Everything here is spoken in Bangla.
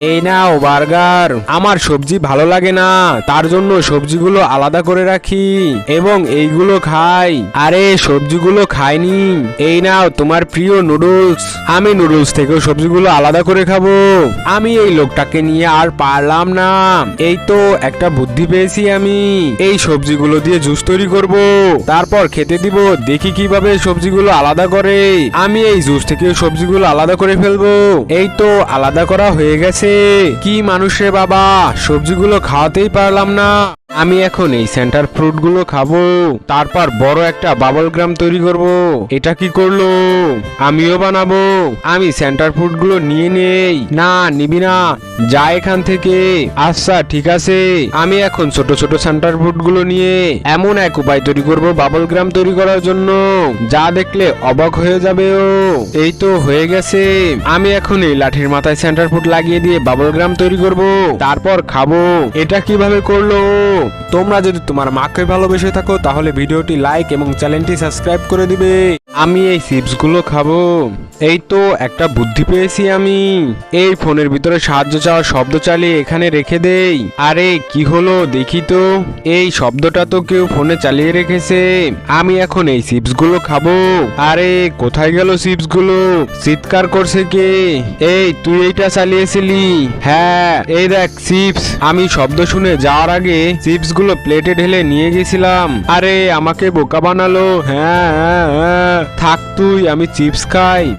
এই নাও, বার্গার। আমার সবজি ভালো লাগে না, তার জন্য সবজিগুলো আলাদা করে রাখি এবং এইগুলো খাই। আরে, সবজিগুলো খাইনি। এই নাও, তোমার প্রিয় নুডলস। আমি নুডলস থেকেও সবজিগুলো আলাদা করে খাব। আমি এই লোকটাকে নিয়ে আর পারলাম না। এই তো একটা বুদ্ধি পেয়েছি আমি। এই সবজিগুলো দিয়ে জুস তৈরি করব। তারপর খেতে দিব, দেখি কীভাবে সবজিগুলো আলাদা করে। আমি এই জুস থেকে সবজিগুলো আলাদা করে ফেলব। এই তো আলাদা করা হয়ে গেছে। কি মানুষে বাবা? সবজিগুলো খাওয়াতেই পারলাম না। আমি এখন এই সেন্টার ফ্রুটগুলো খাব, তারপর বড় একটা বাবল গ্রাম তৈরি করব। এটা কি করল? আমিও বানাবো। আমি সেন্টার ফ্রুটগুলো নিয়ে নেই। না, নিবি না। যা এখান থেকে। আচ্ছা ঠিক আছে। আমি এখন ছোট ছোট সেন্টার ফ্রুটগুলো নিয়ে এমন এক উপায় তৈরি করব বাবল গ্রাম তৈরি করার জন্য। যা দেখলে অবাক হয়ে যাবে ও। এই তো হয়ে গেছে। আমি এখন এই লাঠির মাথায় সেন্টার ফুট লাগিয়ে দিয়ে বাবল গ্রাম তৈরি করব। তারপর খাব। এটা কীভাবে করল তোমরা যদি তোমার মাকে ভালোবেসে থাকো তাহলে ভিডিওটি লাইক এবং চ্যানেলটি সাবস্ক্রাইব করে দিবে। আমি এই চিপসগুলো খাব। এই তো একটা বুদ্ধি পেয়েছি আমি। এই ফোনের ভিতরে সাহায্য চাওয়ার শব্দ চালিয়ে এখানে রেখে দেই। আরে, কি হলো? দেখি তো। এই শব্দটা তো কেউ ফোনে চালিয়ে রেখেছে। আমি এখন এই চিপসগুলো খাব। আরে, কোথায় গেল চিপসগুলো চিৎকার করছে কে? এই, তুই এইটা চালিয়েছিলি? হ্যাঁ এই দেখ, চিপস। আমি শব্দ শুনে যাওয়ার আগে চিপসগুলো প্লেটে ঢেলে নিয়ে গেছিলাম। আরে, আমাকে বোকা বানালো। হ্যাঁ হ্যাঁ হ্যাঁ। থাক তুই আমি চিপস খাই।